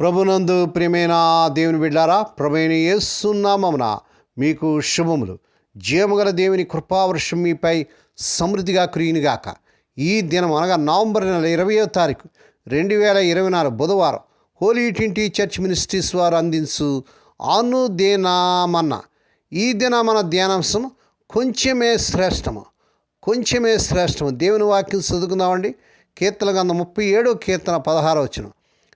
ప్రభునందు ప్రియమైన దేవుని బిడ్డారా ప్రభుని యేసునామమున మీకు శుభములు. జీవగల దేవుని కృపావర్షం మీపై సమృద్ధిగా కురియునిగాక. ఈ దినం అనగా నవంబర్ నెల ఇరవయో తారీఖు రెండు వేల ఇరవై నాలుగు బుధవారం హోలీ ట్వంటీ చర్చ్ మినిస్ట్రీస్ వారు అందించు అనుదేనామన్న. ఈ దిన మన ధ్యానాంశం కొంచెమే శ్రేష్టము. కొంచెమే శ్రేష్టము. దేవుని వాక్యం చదువుకుందామండి. కీర్తన గంధ ముప్పై ఏడో కీర్తన పదహారో వచ్చినాం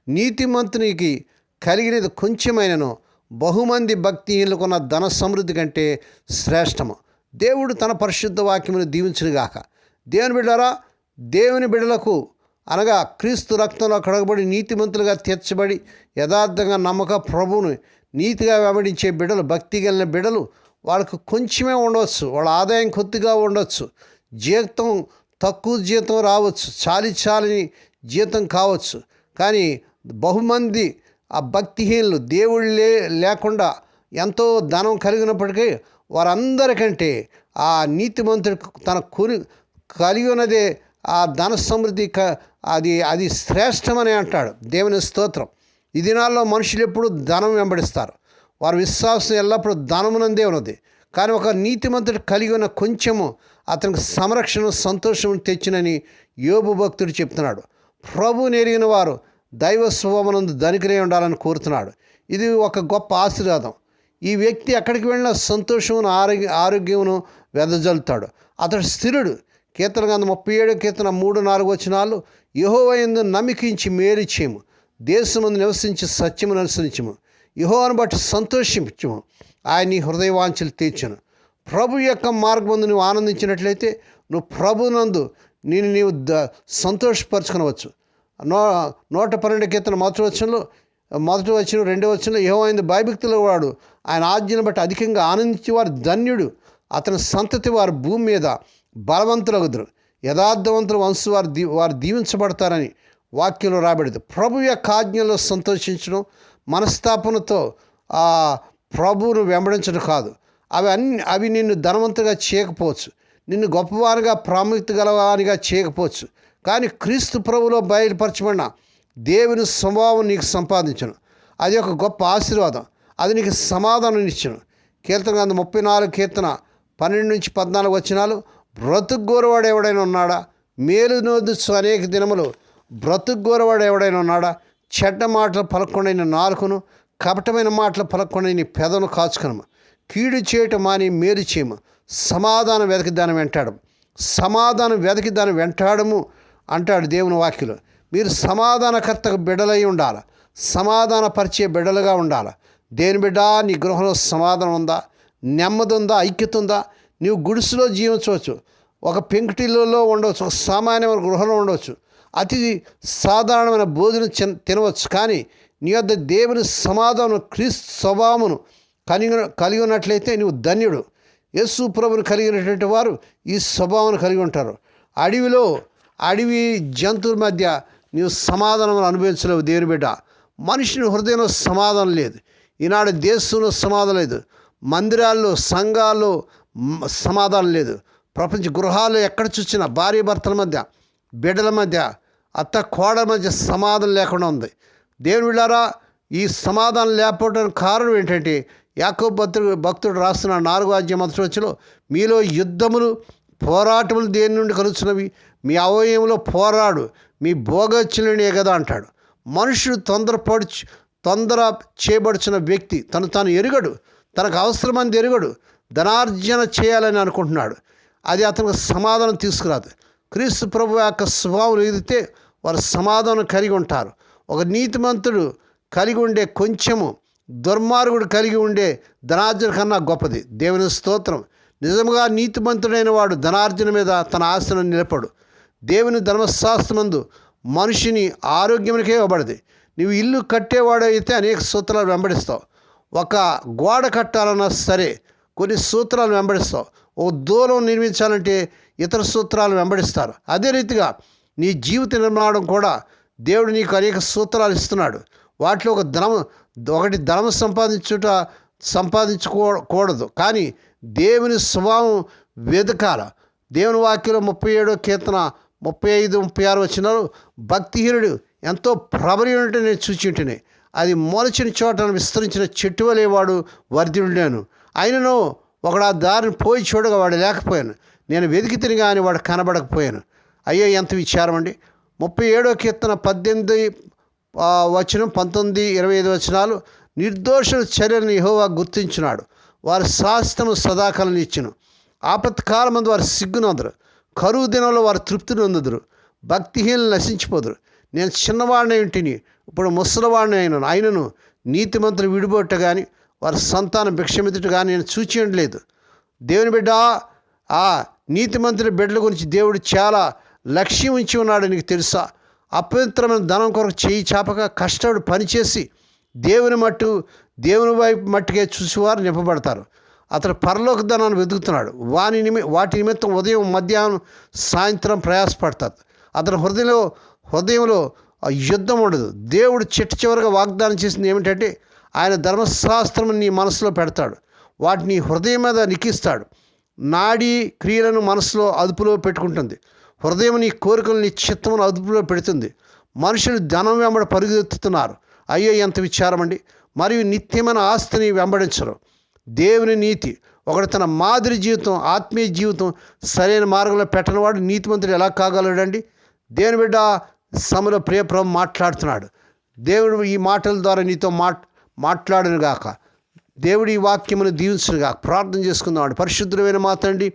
నీతిమంతునికి కలిగినది కొంచెమైనను బహుమంది భక్తిహీనులకున్న ధన సమృద్ధి కంటే శ్రేష్టము. దేవుడు తన పరిశుద్ధ వాక్యమును దీవించునుగాక. దేవుని బిడ్డరా దేవుని బిడ్డలకు అనగా క్రీస్తు రక్తంలో కడగబడి నీతిమంతులుగా తీర్చబడి యథార్థంగా నమ్మక ప్రభువును నీతిగా వెంబడించే బిడ్డలు భక్తి కలిగిన బిడ్డలు వాళ్ళకు కొంచెమే ఉండవచ్చు వాళ్ళ ఆదాయం కొద్దిగా ఉండవచ్చు జీతం తక్కువ జీతం రావచ్చు. చాలి చాలని జీతం కావచ్చు. కానీ బహుమంది ఆ భక్తిహీనులు దేవుళ్ళు లే లేకుండా ఎంతో ధనం కలిగినప్పటికీ వారందరికంటే ఆ నీతిమంతుడు తన కొని కలిగి ఉన్నదే ఆ ధన సమృద్ధి క అది అది శ్రేష్టమని అంటాడు. దేవుని స్తోత్రం. ఈ దినాల్లో మనుషులు ఎప్పుడు ధనం వెంబడిస్తారు. వారి విశ్వాసం ఎల్లప్పుడూ ధనమునందే ఉన్నది. కానీ ఒక నీతిమంతుడు కలిగి ఉన్న కొంచెము అతనికి సంరక్షణ సంతోషం తెచ్చినని యోబు భక్తుడు చెప్తున్నాడు. ప్రభు నెరిగిన వారు దైవ శుభమునందు ధనికరే ఉండాలని కోరుతున్నాడు. ఇది ఒక గొప్ప ఆశీర్వాదం. ఈ వ్యక్తి ఎక్కడికి వెళ్ళినా సంతోషమును ఆరోగ్య ఆరోగ్యమును వెదజల్లుతాడు. అతడు స్థిరుడు. కీర్తన గంధ ముప్పై ఏడు కీర్తన మూడు నాలుగు వచనాలు యహోవయందు నమ్మికించి మేలు చేయము. దేశమందు నివసించి సత్యము అనుసరించము. యహోవను బట్టి సంతోషించము. ఆయన నీ హృదయవాంఛలు తీర్చును. ప్రభు యొక్క మార్గమందు నువ్వు ఆనందించినట్లయితే నువ్వు ప్రభునందు నేను నీవు ద సంతోషపరచుకునవచ్చు. నో నూట పన్నెండు కీర్తన మొదటి వచ్చంలో మొదటి వచ్చిన రెండో వచ్చిన ఏమైంది భయభక్తుల వాడు. ఆయన ఆజ్ఞను బట్టి అధికంగా ఆనందించేవారు ధన్యుడు. అతని సంతతి వారు భూమి మీద బలవంతులగుదురు. యథార్థవంతుల వంశు వారు దీ వారు దీవించబడతారని వాక్యంలో రాబడింది ప్రభు యొక్క ఆజ్ఞలో సంతోషించడం మనస్తాపనతో ఆ ప్రభువును వెంబడించడం కాదు. అవి అన్ని అవి నిన్ను ధనవంతుగా చేయకపోవచ్చు. నిన్ను గొప్పవారిగా ప్రాముఖ్యత గలవారిగా చేయకపోవచ్చు. కానీ క్రీస్తు ప్రభులో బయలుపరచబడిన దేవుని స్వభావం నీకు సంపాదించను. అది ఒక గొప్ప ఆశీర్వాదం. అది నీకు సమాధానం ఇచ్చను. కీర్తన గ్రంథం ముప్పై నాలుగు కీర్తన పన్నెండు నుంచి పద్నాలుగు వచ్చినాలు బ్రతుగోరవాడు ఎవడైనా ఉన్నాడా? మేలు నోదుచు అనేక దినములు బ్రతుకురవాడు ఎవడైనా ఉన్నాడా? చెడ్డ మాటలు పలకొండైన నాలుకను. కపటమైన మాటలు పలకొండైన పెదను కాచుకునము. కీడు చేయటం మాని మేలు చేయము. సమాధానం వెతకి దాన్ని వెంటాడము. సమాధానం వెతకి దాని వెంటాడము. అంటాడు దేవుని వాక్యులు. మీరు సమాధానకర్తకు బిడ్డలై ఉండాలి. సమాధానపరిచే బిడ్డలుగా ఉండాలి. దేని బిడ్డ? నీ గృహంలో సమాధానం ఉందా? నెమ్మది ఉందా? ఐక్యత ఉందా? నీవు గుడిసెలో జీవించవచ్చు. ఒక పెంకుటిల్లో ఉండవచ్చు. ఒక సామాన్యమైన గృహంలో ఉండవచ్చు. అతి సాధారణమైన భోజనం చిన్ తినవచ్చు. కానీ నీ వద్ద దేవుని సమాధానం క్రీస్తు స్వభావమును కలిగి కలిగి ఉన్నట్లయితే నువ్వు ధన్యుడు. యేసు ప్రభుని కలిగినటువంటి వారు ఈ స్వభావం కలిగి ఉంటారు. అడవిలో అడవి జంతువుల మధ్య నీవు సమాధానం అనుభవించలేవు దేవుని బిడ్డ. మనిషిని హృదయంలో సమాధానం లేదు. ఈనాడు దేశంలో సమాధానం లేదు. మందిరాల్లో సంఘాల్లో సమాధానం లేదు. ప్రపంచ గృహాల్లో ఎక్కడ చూసినా భార్య భర్తల మధ్య బిడ్డల మధ్య అత్త కోడల మధ్య సమాధానం లేకుండా ఉంది. దేవుని బిడ్డారా ఈ సమాధానం లేకపోవడానికి కారణం ఏంటంటే యాకో భక్తుడు భక్తుడు రాస్తున్న నాలుగో అధ్యాయ మొదటి వచ్చిలో మీలో యుద్ధములు పోరాటములు దేని నుండి కలుస్తున్నవి మీ అవయవంలో పోరాడు మీ భోగచ్చులనే కదా అంటాడు. మనుషుడు తొందరపడుచు తొందర చేయబడుచున్న వ్యక్తి తను తాను ఎరుగడు తనకు అవసరమంది ఎరుగడు ధనార్జన చేయాలని అనుకుంటున్నాడు. అది అతనికి సమాధానం తీసుకురాదు. క్రీస్తు ప్రభు యొక్క స్వభావం ఎదిగితే వారు సమాధానం కలిగి ఉంటారు ఒక నీతిమంతుడు కలిగి ఉండే కొంచెము దుర్మార్గుడు కలిగి ఉండే ధనార్జన కన్నా గొప్పది. దేవుని స్తోత్రం. నిజముగా నీతిమంతుడైన వాడు ధనార్జన మీద తన ఆశను నిలపడు. దేవుని ధర్మశాస్త్రమందు మనిషిని ఆరోగ్యమునికే ఇవ్వబడది. నువ్వు ఇల్లు కట్టేవాడైతే అనేక సూత్రాలు వెంబడిస్తావు. ఒక గోడ కట్టాలన్నా సరే కొన్ని సూత్రాలు వెంబడిస్తావు. ఓ దూరం నిర్మించాలంటే ఇతర సూత్రాలు వెంబడిస్తారు. అదే రీతిగా నీ జీవిత నిర్మాణం కూడా దేవుడు నీకు అనేక సూత్రాలు ఇస్తున్నాడు. వాటిలో ఒక ధనం ఒకటి ధనం సంపాదించుట సంపాదించుకోకూడదు. కానీ దేవుని స్వభావం వెతకాల దేవుని వాక్యంలో ముప్పై ఏడో కీర్తన ముప్పై ఐదు ముప్పై ఆరు వచ్చినారు భక్తిహీనుడు ఎంతో ప్రబలినట్టు ఉంటే నేను చూచింటిని అది మొలచిన చోట విస్తరించిన చెట్టు వలేవాడు వాడు వర్ధిల్లాను అయినను ఒకడు ఆ దారిని పోయి చూడగా వాడు లేకపోయాను. నేను వెతికి తిని కానీ వాడు కనబడకపోయాను. అయ్యో ఎంత విచారం అండి. ముప్పై ఏడో కీర్తన పద్దెనిమిది వచనం పంతొమ్మిది ఇరవై ఐదు వచనాలు నిర్దోషుల చర్యలను యహోవా గుర్తించినాడు. వారి శాస్త్రము సదాకాలం ఇచ్చును. ఆపత్కాలమందు వారు సిగ్గునందరు. కరువు దినంలో వారు తృప్తిని అందుదురు భక్తిహీనులు నశించిపోదురు. నేను చిన్నవాడిని ఇంటిని ఇప్పుడు ముసలివాడిని అయినను. ఆయనను నీతిమంతులు విడిపోట కానీ వారి సంతానం భిక్షమితుట కానీ నేను చూచేయడం లేదు దేవుని బిడ్డ ఆ నీతిమంతుడి బిడ్డల గురించి దేవుడు చాలా లక్ష్యం ఉంచి ఉన్నాడు నీకు తెలుసా? అపవిత్రమైన ధనం కొరకు చేయి చాపక కష్టపడి పనిచేసి దేవుని మట్టు దేవుని వైపు మట్టుకే చూసేవారు నింపబడతారు. అతడు పరలోక ధనాన్ని వెతుకుతున్నాడు. వాని నిమి వాటి నిమిత్తం ఉదయం మధ్యాహ్నం సాయంత్రం ప్రయాసపడతారు. అతని హృదయంలో హృదయంలో ఆ యుద్ధం ఉండదు. దేవుడు చిట్ట చివరిగా వాగ్దానం చేసింది ఏమిటంటే ఆయన ధర్మశాస్త్రం నీ మనసులో పెడతాడు. వాటిని హృదయం మీద లిఖిస్తాడు నాడీ క్రియలను మనసులో అదుపులో పెట్టుకుంటుంది. హృదయం నీ కోరికలు నీ చిత్తమును అదుపులో పెడుతుంది. మనుషులు ధనం వెంబడి పరుగుదెత్తుతున్నారు అయ్యో ఎంత విచారమండి? మరియు నిత్యమైన ఆస్తిని వెంబడించరు. దేవుని నీతి. ఒకడు తన మాదిరి జీవితం ఆత్మీయ జీవితం సరైన మార్గంలో పెట్టనివాడు నీతిమంతుడు ఎలా కాగలడండి? దేవుని బిడ్డ సమలో ప్రియప్రభు మాట్లాడుతున్నాడు. దేవుడు ఈ మాటల ద్వారా నీతో మాట్ మాట్లాడను గాక దేవుడి ఈ వాక్యమును దీవించునుగా ప్రార్థన చేసుకుందామండి. పరిశుద్ధమైన మాతండి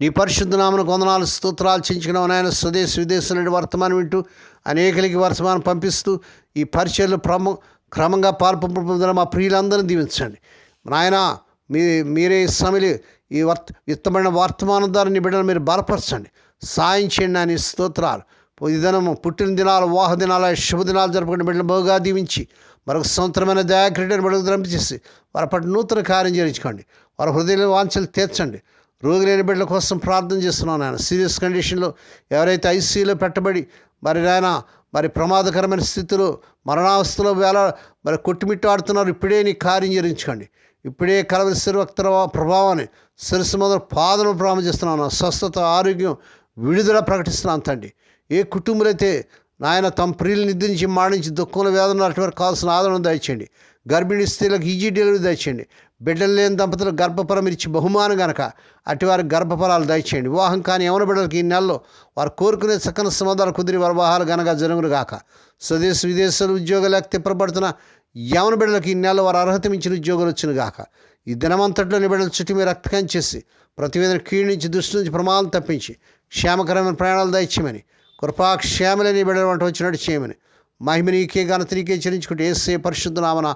నీ పరిశుద్ధనామను కొందనాలు స్తోత్రాలు చించుకున్నావు నాయన. స్వదేశ విదేశం నుండి వర్తమానం వింటూ అనేకలకి వర్తమానం పంపిస్తూ ఈ పరిచయలు ప్రమ క్రమంగా పాల్పొందిన మా ప్రియులందరినీ దీవించండి. నాయన మీ మీరే ఈ ఈ వర్త విత్తమైన వర్తమానం ద్వారా నీ బిడ్డలు మీరు బలపరచండి. సాయం చేయండి అని స్తోత్రాలు. ఈ దినము పుట్టిన దినాలు వాహ దినాలు శుభదినాలు జరుపుకునే బిడ్డలు బహుగా దీవించి మరొక సంవత్సరమైన దయాక్రీడని బిడ్డకు రంపించేసి వారి పట్ల నూతన కార్యం చేయించుకోండి వారి హృదయ వాంఛలు తీర్చండి. రోగి లేని బిడ్డల కోసం ప్రార్థన చేస్తున్నాను నాయన సీరియస్ కండిషన్లో ఎవరైతే ఐసీయూలో పెట్టబడి మరి నాయన మరి ప్రమాదకరమైన స్థితిలో మరణావస్థలో వేళ మరి కొట్టుమిట్టాడుతున్నారు ఇప్పుడే నీ కార్యం చేయించుకోండి ఇప్పుడే కలవరి శిరవక్త ప్రభావాన్ని శిరస్సు మొదలు పాదను ప్రారంభం చేస్తున్నాను. స్వస్థత ఆరోగ్యం విడుదల ప్రకటిస్తున్నాను తండ్రి. ఏ కుటుంబాలైతే నాయన తమ ప్రియులు నిద్రించి మాడించి దుఃఖంలో వేదన అటువంటి కావాల్సిన ఆదరణ దయచేయండి. గర్భిణీ స్త్రీలకు ఈజీ డెలివరీ దయచేయండి. బిడ్డలు లేని దంపతులు గర్భఫలం ఇచ్చి బహుమానం గనక అటు వారికి గర్భఫలాలు దయచేయండి. వివాహం కాని యవన బిడ్డలకి ఈ నెలలో వారు కోరుకునే చక్కని సమాధానం కుదిరి వివాహాలు గనక జరుగును గాక. స్వదేశ విదేశాలు ఉద్యోగాలు తిప్పబడుతున్న యవన బిడ్డలకి ఈ నెలలో వారు అర్హత మించిన ఉద్యోగాలు వచ్చును గాక. ఈ దినమంతట్లో నిబిడల చుట్టూ మీరు రక్తకం చేసి ప్రతివేదన కీడు నుంచి దృష్టి నుంచి ప్రమాదం తప్పించి క్షేమకరమైన ప్రయాణాలు దయచేయమని కృపాక్షేమలేని బిడ్డల వంట వచ్చినట్టు చేయమని మహిమ నీకే ఘనత నీకే చెల్లించుకుంటే ఏసే పరిశుద్ధ నామన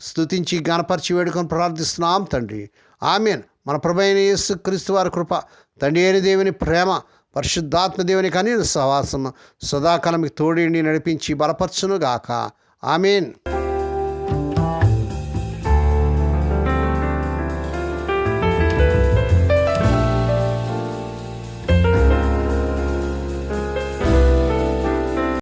స్థుతించి గణపరిచి వేడుకొని ప్రార్థిస్తున్నాం తండ్రి. ఆమెన్. మన ప్రభైన యేసు క్రీస్తు వారి కృప తండ్రి అయిన దేవుని ప్రేమ పరిశుద్ధాత్మ దేవుని కానీ సహవాసం సదాకాలం మీకు నడిపించి బలపరచును గాక ఆమెన్.